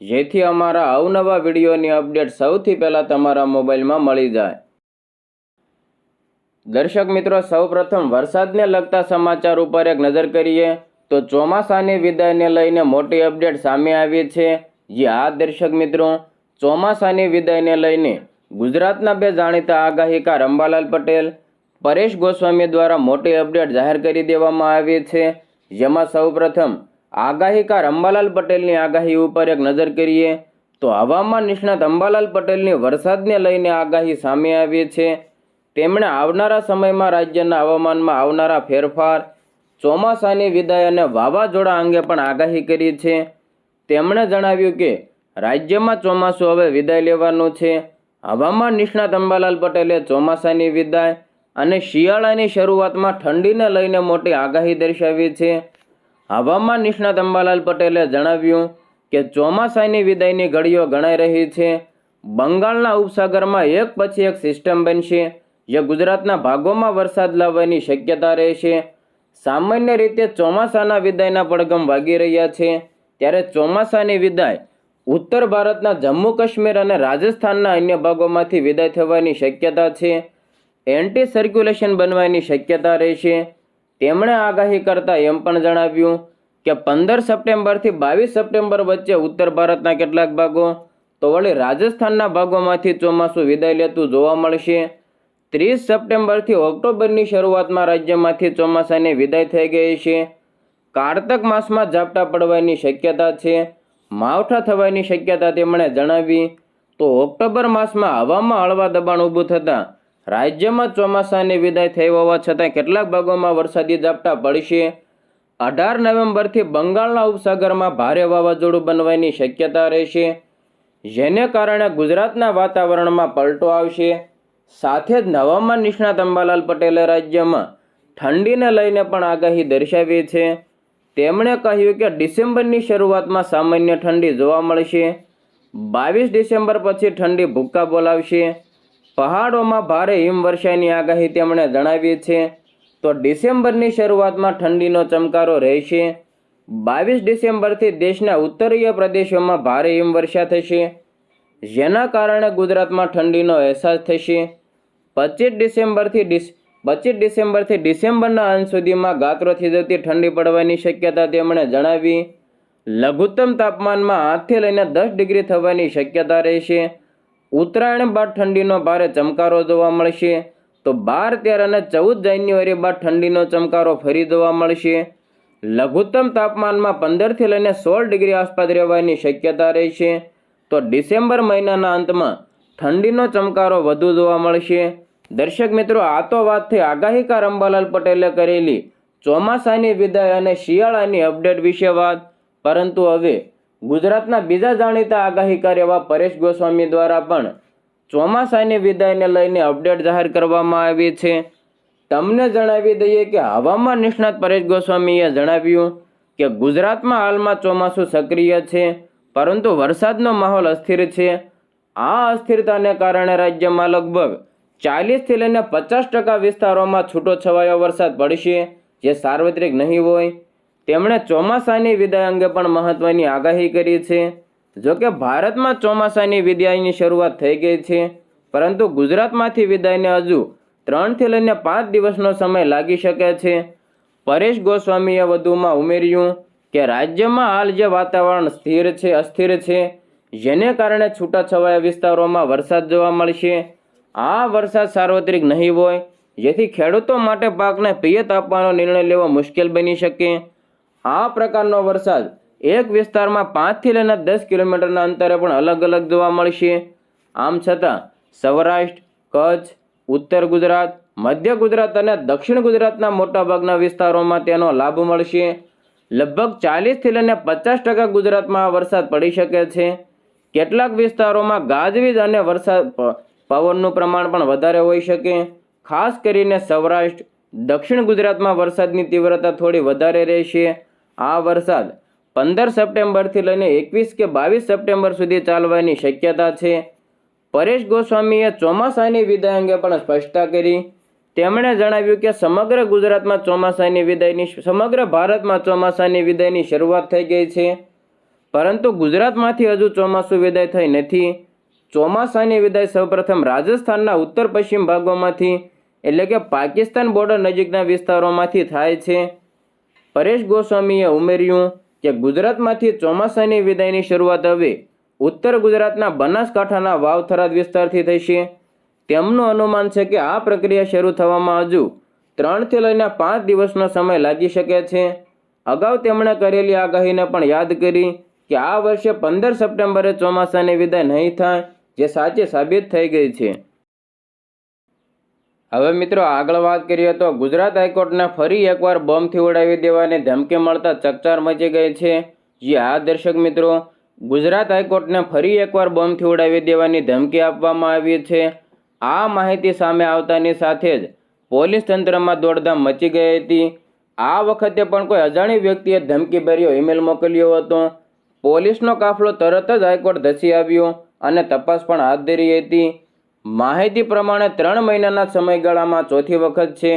જેથી અમારા અવનવા વિડીયોની અપડેટ સૌથી પહેલાં તમારા મોબાઈલમાં મળી જાય. દર્શક મિત્રો, સૌપ્રથમ વરસાદને લગતા સમાચાર ઉપર એક નજર કરીએ તો ચોમાસાની વિદાયને લઈને મોટી અપડેટ સામે આવી છે. જે આ દર્શક મિત્રો, ચોમાસાની વિદાયને લઈને ગુજરાતના બે જાણીતા આગાહીકાર અંબાલાલ પટેલ, પરેશ ગોસ્વામી દ્વારા મોટી અપડેટ જાહેર કરી દેવામાં આવી છે. જેમાં સૌપ્રથમ આગાહીકાર અંબાલાલ પટેલની આગાહી ઉપર એક નજર કરીએ તો હવામાન નિષ્ણાત અંબાલાલ પટેલની વરસાદને લઈને આગાહી સામે આવી છે. તેમણે આવનારા સમયમાં રાજ્યના હવામાનમાં આવનારા ફેરફાર, ચોમાસાની વિદાય અને વાવાઝોડા અંગે પણ આગાહી કરી છે. તેમણે જણાવ્યું કે રાજ્યમાં ચોમાસું હવે વિદાય લેવાનું છે. હવામાન નિષ્ણાત અંબાલાલ પટેલે ચોમાસાની વિદાય અને શિયાળાની શરૂઆતમાં ઠંડીને લઈને મોટી આગાહી દર્શાવી છે. હવામાન નિષ્ણાત અંબાલાલ પટેલે જણાવ્યું કે ચોમાસાની વિદાયની ઘડીઓ ગણાઈ રહી છે. બંગાળના ઉપસાગરમાં એક પછી એક સિસ્ટમ બનશે, જે ગુજરાતના ભાગોમાં વરસાદ લાવવાની શક્યતા રહેશે. સામાન્ય રીતે ચોમાસાના વિદાયના પડઘમ વાગી રહ્યા છે, ત્યારે ચોમાસાની વિદાય ઉત્તર ભારતના જમ્મુ કાશ્મીર અને રાજસ્થાનના અન્ય ભાગોમાંથી વિદાય થવાની શક્યતા છે. એન્ટી સર્ક્યુલેશન બનવાની શક્યતા રહેશે. તેમણે આગાહી કરતા એમ પણ જણાવ્યું કે પંદર સપ્ટેમ્બરથી બાવીસ સપ્ટેમ્બર વચ્ચે ઉત્તર ભારતના કેટલાક ભાગો, તો વળી રાજસ્થાનના ભાગોમાંથી ચોમાસું વિદાય લેતું જોવા મળશે. ત્રીસ સપ્ટેમ્બરથી ઓક્ટોબરની શરૂઆતમાં રાજ્યમાંથી ચોમાસાની વિદાય થઈ ગઈ છે. કારતક માસમાં ઝાપટા પડવાની શક્યતા છે. માવઠા થવાની શક્યતા તેમણે જણાવી. તો ઓક્ટોબર માસમાં હવામાં હળવા દબાણ ઊભું થતાં રાજ્યમાં ચોમાસાની વિદાય થઈ હોવા છતાં કેટલાક ભાગોમાં વરસાદી ઝાપટા પડશે અઢાર નવેમ્બરથી બંગાળના ઉપસાગરમાં ભારે વાવાઝોડું બનવાની શક્યતા રહેશે, જેને કારણે ગુજરાતના વાતાવરણમાં પલટો આવશે. સાથે જ હવામાન નિષ્ણાત અંબાલાલ પટેલે રાજ્યમાં ઠંડીને લઈને પણ આગાહી દર્શાવી છે. તેમણે કહ્યું કે ડિસેમ્બરની શરૂઆતમાં સામાન્ય ઠંડી જોવા મળશે. બાવીસ ડિસેમ્બર પછી ઠંડી ભૂક્કા બોલાવશે. પહાડોમાં ભારે હિમવર્ષાની આગાહી તેમણે જણાવી છે. તો ડિસેમ્બરની શરૂઆતમાં ઠંડીનો ચમકારો રહેશે. બાવીસ ડિસેમ્બરથી દેશના ઉત્તરીય પ્રદેશોમાં ભારે હિમવર્ષા થશે. જેના કારણે ગુજરાતમાં ઠંડીનો અહેસાસ થશે. પચીસ ડિસેમ્બરથી ડિસ, પચીસ ડિસેમ્બરથી ડિસેમ્બરના અંત સુધીમાં ગાત્રોથી જતી ઠંડી પડવાની શક્યતા તેમણે જણાવી. લઘુત્તમ તાપમાનમાં આઠથી લઈને દસ ડિગ્રી થવાની શક્યતા રહેશે. ઉત્તરાયણ બાદ ઠંડીનો ભારે ચમકારો જોવા મળશે. તો બાર, તેર અને ચૌદ જાન્યુઆરી બાદ ઠંડીનો ચમકારો ફરી જોવા મળશે. લઘુત્તમ તાપમાનમાં પંદરથી લઈને સોળ ડિગ્રી આસપાસ રહેવાની શક્યતા રહેશે. તો ડિસેમ્બર મહિનાના અંતમાં ઠંડીનો ચમકારો વધુ જોવા મળશે. દર્શક મિત્રો, આ તો વાત થઈ આગાહીકાર અંબાલાલ પટેલે કરેલી ચોમાસાની વિદાય અને શિયાળાની અપડેટ વિશે વાત. પરંતુ હવે ગુજરાતના બીજા જાણીતા આગાહીકાર એવા પરેશ ગોસ્વામી દ્વારા પણ ચોમાસાની વિદાયને લઈને અપડેટ જાહેર કરવામાં આવી છે. તમને જણાવી દઈએ કે હવામાન નિષ્ણાત પરેશ ગોસ્વામીએ જણાવ્યું કે ગુજરાતમાં હાલમાં ચોમાસું સક્રિય છે, પરંતુ વરસાદનો માહોલ અસ્થિર છે. આ અસ્થિરતાને કારણે રાજ્યમાં લગભગ ચાલીસથી લઈને પચાસ ટકા વિસ્તારોમાં છૂટો છવાયો વરસાદ પડશે, જે સાર્વત્રિક નહીં હોય. તેમણે ચોમાસાની વિદાય અંગે પણ મહત્વની આગાહી કરી છે. જોકે ભારતમાં ચોમાસાની વિદાયની શરૂઆત થઈ ગઈ છે, પરંતુ ગુજરાતમાંથી વિદાયને હજુ ત્રણથી લઈને પાંચ દિવસનો સમય લાગી શકે છે. પરેશ ગોસ્વામીએ વધુમાં ઉમેર્યું કે રાજ્યમાં હાલ જે વાતાવરણ સ્થિર છે, અસ્થિર છે, જેને કારણે છૂટાછવાયા વિસ્તારોમાં વરસાદ જોવા મળશે. આ વરસાદ સાર્વત્રિક નહીં હોય, જેથી ખેડૂતો માટે પાકને પિયત આપવાનો નિર્ણય લેવો મુશ્કેલ બની શકે. આ પ્રકારનો વરસાદ એક વિસ્તારમાં પાંચથી લઈને દસ કિલોમીટરના અંતરે પણ અલગ અલગ જોવા મળશે. આમ છતાં, સૌરાષ્ટ્ર, કચ્છ, ઉત્તર ગુજરાત, મધ્ય ગુજરાત અને દક્ષિણ ગુજરાતના મોટાભાગના વિસ્તારોમાં તેનો લાભ મળશે. લગભગ ચાલીસથી લઈને પચાસ ટકા ગુજરાતમાં વરસાદ પડી શકે છે. કેટલાક વિસ્તારોમાં ગાજવીજ અને વરસાદ પવનનું પ્રમાણ પણ વધારે હોઈ શકે. ખાસ કરીને સૌરાષ્ટ્ર, દક્ષિણ ગુજરાતમાં વરસાદની તીવ્રતા થોડી વધારે રહેશે. આ વરસાદ પંદર સપ્ટેમ્બરથી લઈને એકવીસ કે બાવીસ સપ્ટેમ્બર સુધી ચાલવાની શક્યતા છે. પરેશ ગોસ્વામીએ ચોમાસાની વિદાય અંગે પણ સ્પષ્ટતા કરી. તેમણે જણાવ્યું કે સમગ્ર ગુજરાતમાં ચોમાસાની વિદાયની સમગ્ર ભારતમાં ચોમાસાની વિદાયની શરૂઆત થઈ ગઈ છે. પરંતુ ગુજરાતમાંથી હજુ ચોમાસું વિદાય થઈ નથી. ચોમાસાની વિદાય સૌપ્રથમ રાજસ્થાનના ઉત્તર પશ્ચિમ ભાગોમાંથી, એટલે કે પાકિસ્તાન બોર્ડર નજીકના વિસ્તારોમાંથી થાય છે. પરેશ ગોસ્વામીએ ઉમેર્યું કે ગુજરાતમાંથી ચોમાસાની વિદાયની શરૂઆત હવે ઉત્તર ગુજરાતના બનાસકાંઠાના વાવથરાદ વિસ્તારથી થશે તેમનું અનુમાન છે કે આ પ્રક્રિયા શરૂ થવામાં હજુ ત્રણથી લઈને પાંચ દિવસનો સમય લાગી શકે છે. અગાઉ તેમણે કરેલી આગાહીને પણ યાદ કરી કે આ વર્ષે પંદર સપ્ટેમ્બરે ચોમાસાની વિદાય નહીં થાય, જે સાચી સાબિત થઈ ગઈ છે. હવે મિત્રો, આગળ વાત કરીએ તો ગુજરાત હાઈકોર્ટને ફરી એકવાર બોમ્બથી ઉડાવી દેવાની ધમકી મળતા ચકચાર મચી ગઈ છે. જી હા, દર્શક મિત્રો, ગુજરાત હાઈકોર્ટને ફરી એકવાર બોમ્બથી ઉડાવી દેવાની ધમકી આપવામાં આવી છે. આ માહિતી સામે આવતાની સાથે જ પોલીસ તંત્રમાં દોડધામ મચી ગઈ હતી. આ વખતે પણ કોઈ અજાણી વ્યક્તિએ ધમકીભર્યો ઈમેલ મોકલ્યો હતો. પોલીસનો કાફલો તરત જ હાઈકોર્ટ ધસી આવ્યો અને તપાસ પણ હાથ ધરી હતી. માહિતી પ્રમાણે ત્રણ મહિનાના સમયગાળામાં ચોથી વખત છે.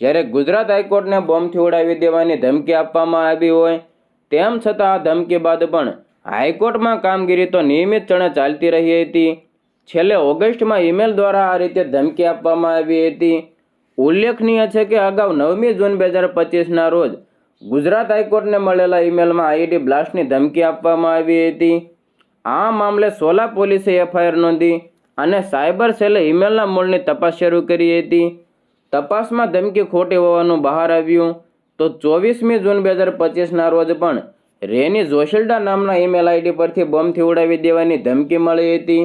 જ્યારે ગુજરાત હાઈકોર્ટને બોમ્બથી ઉડાવી દેવાની ધમકી આપવામાં આવી હોય, તેમ છતાં આ ધમકી બાદ પણ હાઈકોર્ટમાં કામગીરી તો નિયમિતપણે ચાલતી રહી હતી. છેલ્લે ઓગસ્ટમાં ઈમેલ દ્વારા આ રીતે ધમકી આપવામાં આવી હતી. ઉલ્લેખનીય છે કે અગાઉ નવમી જૂન બે હજાર પચીસના રોજ ગુજરાત હાઈકોર્ટને મળેલા ઈમેલમાં આઈડી બ્લાસ્ટની ધમકી આપવામાં આવી હતી. આ મામલે સોલા પોલીસે એફઆઈઆર નોંધી અને સાયબર સેલે ઈમેલના મૂળની તપાસ શરૂ કરી હતી. તપાસમાં ધમકી ખોટી હોવાનું બહાર આવ્યું. તો ચોવીસમી જૂન બે હજાર પચીસના રોજ પણ રેની જોશિલ્ડા નામના ઈમેલ આઈડી પરથી બોમ્બથી ઉડાવી દેવાની ધમકી મળી હતી.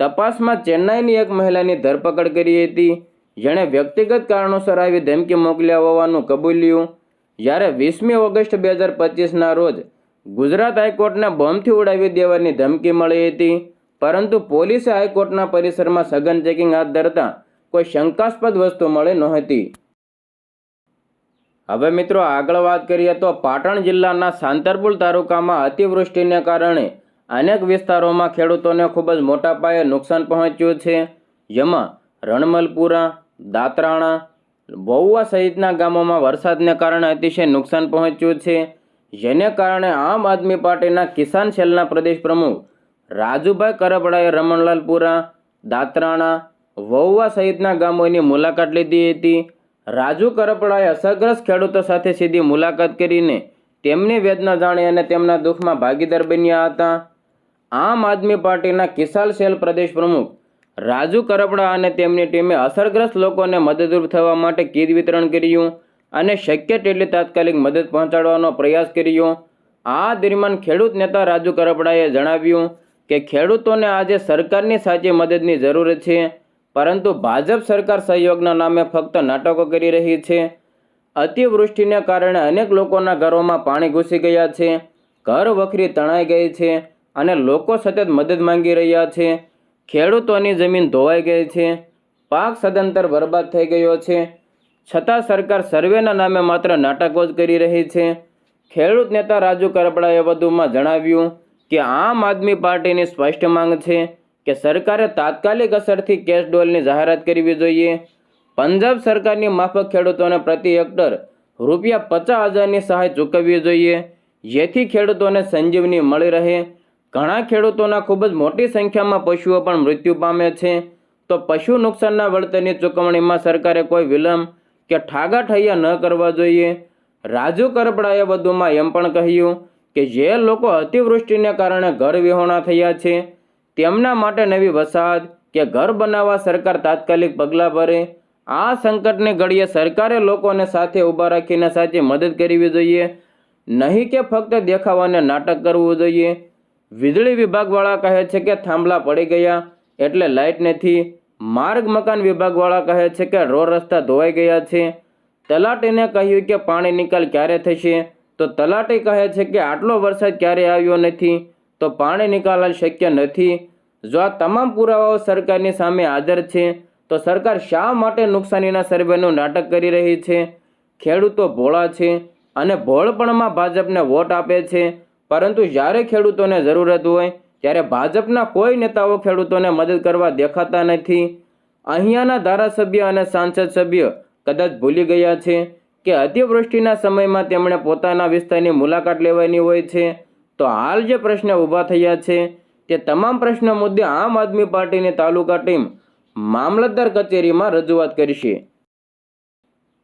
તપાસમાં ચેન્નાઈની એક મહિલાની ધરપકડ કરી હતી. જેણે વ્યક્તિગત કારણોસર આવી ધમકી મોકલ્યા હોવાનું કબૂલ્યું. જ્યારે વીસમી ઓગસ્ટ બે હજાર પચીસના રોજ ગુજરાત હાઈકોર્ટને બોમ્બથી ઉડાવી દેવાની ધમકી મળી હતી. પરંતુ પોલીસે હાઈકોર્ટના પરિસરમાં સઘન ચેકિંગ હાથ ધરતા કોઈ શંકાસ્પદ વસ્તુ મળી નહોતી. હવે મિત્રો આગળ વાત કરીએ તો પાટણ જિલ્લાના સાંતરપુર તાલુકામાં અતિવૃષ્ટિને કારણે અનેક વિસ્તારોમાં ખેડૂતોને ખૂબ જ મોટા પાયે નુકસાન પહોંચ્યું છે. જેમાં રણમલપુરા, દાતરાણા બહુવા સહિતના ગામોમાં વરસાદને કારણે અતિશય નુકસાન પહોંચ્યું છે. જેને કારણે આમ આદમી પાર્ટીના કિસાન સેલના પ્રદેશ પ્રમુખ રાજુભાઈ કરપડાએ રમણલાલપુરા દાતરાણા, વહુવા સહિતના ગામોની મુલાકાત લીધી હતી. રાજુ કરપડાએ અસરગ્રસ્ત ખેડૂતો સાથે સીધી મુલાકાત કરીને તેમની વેદના જાણી અને તેમના દુઃખમાં ભાગીદાર બન્યા હતા. આમ આદમી પાર્ટીના કિસાન સેલ પ્રદેશ પ્રમુખ રાજુ કરપડા અને તેમની ટીમે અસરગ્રસ્ત લોકોને મદદરૂપ થવા માટે કીટ વિતરણ કર્યું અને શક્ય તેટલી તાત્કાલિક મદદ પહોંચાડવાનો પ્રયાસ કર્યો. આ દરમિયાન ખેડૂત નેતા રાજુ કરપડાએ જણાવ્યું કે ખેડૂતોને આજે સરકારની સાચી મદદની જરૂર છે, પરંતુ ભાજપ સરકાર સહયોગના નામે ફક્ત નાટકો કરી રહી છે. અતિવૃષ્ટિને કારણે અનેક લોકોના ઘરોમાં પાણી ઘૂસી ગયા છે, ઘર વખરી તણાઈ ગઈ છે અને લોકો સતત મદદ માંગી રહ્યા છે. ખેડૂતોની જમીન ધોવાઈ ગઈ છે, પાક સદંતર બરબાદ થઈ ગયો છે. છતાં સરકાર સર્વેના નામે માત્ર નાટકો જ કરી રહી છે. ખેડૂત નેતા રાજુ કરપડાએ વધુમાં જણાવ્યું કે આમ આદમી પાર્ટીની સ્પષ્ટ માંગ છે કે સરકારે તાત્કાલિક અસરથી કેશ ડોલની જાહેરાત કરવી જોઈએ. પંજાબ સરકારની માફક ખેડૂતોને પ્રતિ હેક્ટર રૂપિયા પચાસ હજારની સહાય ચૂકવવી જોઈએ. જેથી ખેડૂતોને સંજીવની મળી રહે. ઘણા ખેડૂતોના ખૂબ જ મોટી સંખ્યામાં પશુઓ પણ મૃત્યુ પામે છે. તો પશુ નુકસાનના વળતરની ચૂકવણીમાં સરકારે કોઈ વિલંબ કે ઠાગા ઠૈયા ન કરવા જોઈએ. રાજુ કરપડાએ વધુમાં એમ પણ કહ્યું કે જે લોકો અતિવૃષ્ટિને કારણે ઘર વિહોણા થયા છે, તેમના માટે નવી વસાહત કે ઘર બનાવવા સરકાર તાત્કાલિક પગલાં ભરે, આ સંકટની ઘડીએ સરકારે લોકોને સાથે ઊભા રાખીને સાચી મદદ કરવી જોઈએ. નહીં કે ફક્ત દેખાવાને નાટક કરવું જોઈએ. વીજળી વિભાગવાળા કહે છે કે થાંભલા પડી ગયા એટલે લાઇટ નથી માર્ગ મકાન વિભાગવાળા કહે છે કે રોડ રસ્તા ધોવાઈ ગયા છે. તલાટીને કહ્યું કે પાણી નિકાલ ક્યારે થશે? તો તલાટી કહે છે કે આટલો વરસાદ ક્યારે આવ્યો નથી? તો પાણી નિકાલ શક્ય નથી. જો આ તમામ પુરાવાઓ સરકારની સામે હાજર છે, તો સરકાર શા માટે નુકસાનીના સર્વેનું નાટક કરી રહી છે? ખેડૂતો ભોળા છે અને ભોળપણમાં ભાજપને વોટ આપે છે. પરંતુ જ્યારે ખેડૂતોને જરૂરત હોય, ત્યારે ભાજપના કોઈ નેતાઓ ખેડૂતોને મદદ કરવા દેખાતા નથી. અહીંયાના ધારાસભ્ય અને સાંસદ સભ્ય કદાચ ભૂલી ગયા છે. કે અતિવૃષ્ટિના સમયમાં તેમણે પોતાના વિસ્તારની મુલાકાત લેવાની હોય છે, તો હાલ જે પ્રશ્ન ઊભા થયા છે તે તમામ પ્રશ્ન મુદ્દે આમ આદમી પાર્ટીની તાલુકા ટીમ મામલતદાર કચેરીમાં રજૂઆત કરશે.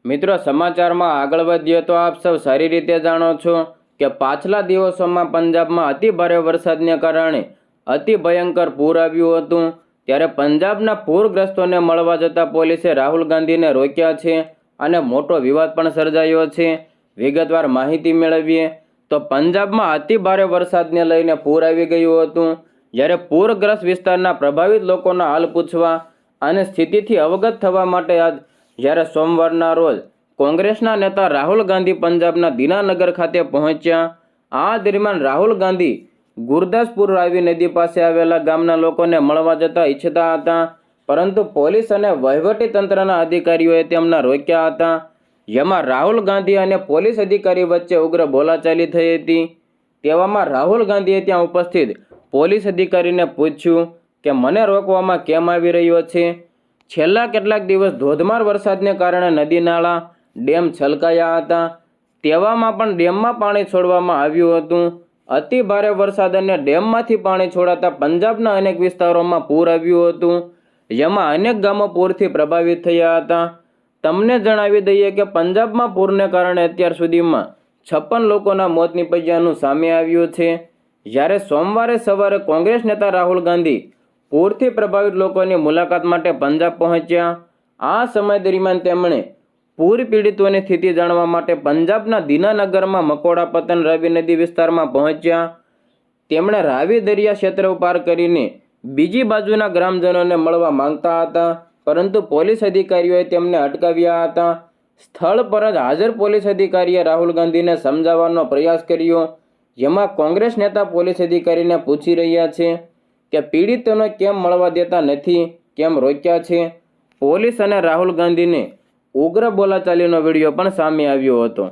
મિત્રો, સમાચારમાં આગળ વધીએ તો આપ સૌ સારી રીતે જાણો છો કે પાછલા દિવસોમાં પંજાબમાં અતિ ભારે વરસાદને કારણે અતિ ભયંકર પૂર આવ્યું હતું. ત્યારે પંજાબના પૂરગ્રસ્તોને મળવા જતા પોલીસે રાહુલ ગાંધીને રોક્યા છે. અને મોટો વિવાદ પણ સર્જાયો છે. વિગતવાર માહિતી મેળવીએ તો પંજાબમાં અતિ ભારે વરસાદને લઈને પૂર આવી ગયું હતું. જ્યારે પૂરગ્રસ્ત વિસ્તારના પ્રભાવિત લોકોના હાલ પૂછવા અને સ્થિતિથી અવગત થવા માટે આજ જ્યારે સોમવારના રોજ કોંગ્રેસના નેતા રાહુલ ગાંધી પંજાબના દીનાનગર ખાતે પહોંચ્યા, આ દરમિયાન રાહુલ ગાંધી ગુરદાસપુર રાવી નદી પાસે આવેલા ગામના લોકોને મળવા જતા ઈચ્છતા હતા. પરંતુ પોલીસ અને વહીવટી તંત્રના અધિકારીઓએ તેમના રોક્યા હતા. જેમાં રાહુલ ગાંધી અને પોલીસ અધિકારી વચ્ચે ઉગ્ર બોલાચાલી થઈ હતી. તેવામાં રાહુલ ગાંધીએ ત્યાં ઉપસ્થિત પોલીસ અધિકારીને પૂછ્યું કે, મને રોકવામાં કેમ આવી રહ્યો છે? છેલ્લા કેટલાક દિવસ ધોધમાર વરસાદને કારણે નદી, નાળા, ડેમ છલકાયા હતા. તેવામાં પણ ડેમમાં પાણી છોડવામાં આવ્યું હતું. અતિ ભારે વરસાદ અને ડેમમાંથી પાણી છોડાતા પંજાબના અનેક વિસ્તારોમાં પૂર આવ્યું હતું. જેમાં અનેક ગામો પૂરથી પ્રભાવિત થયા હતા. તમને જણાવી દઈએ કે પંજાબમાં પૂરને કારણે અત્યાર સુધીમાં છપ્પન લોકોના મોત નીપજ્યાનું સામે આવ્યું છે. જ્યારે સોમવારે સવારે કોંગ્રેસ નેતા રાહુલ ગાંધી પૂરથી પ્રભાવિત લોકોની મુલાકાત માટે પંજાબ પહોંચ્યા. આ સમય દરમિયાન તેમણે પૂર પીડિતોની સ્થિતિ જાણવા માટે પંજાબના દીનાનગરમાં મકોડા પતન રાવી નદી વિસ્તારમાં પહોંચ્યા. તેમણે રાવી દરિયા ક્ષેત્ર પાર કરીને બીજી બાજુના ગ્રામજનોને મળવા માંગતા હતા, પરંતુ પોલીસ અધિકારીઓએ તેમને અટકાવ્યા હતા. સ્થળ પર જ હાજર પોલીસ અધિકારીએ રાહુલ ગાંધીને સમજાવવાનો પ્રયાસ કર્યો, જેમાં કોંગ્રેસ નેતા પોલીસ અધિકારીને પૂછી રહ્યા છે કે પીડિતોને કેમ મળવા દેતા નથી, કેમ રોક્યા છે? પોલીસ અને રાહુલ ગાંધીને ઉગ્ર બોલાચાલીનો વીડિયો પણ સામે આવ્યો હતો.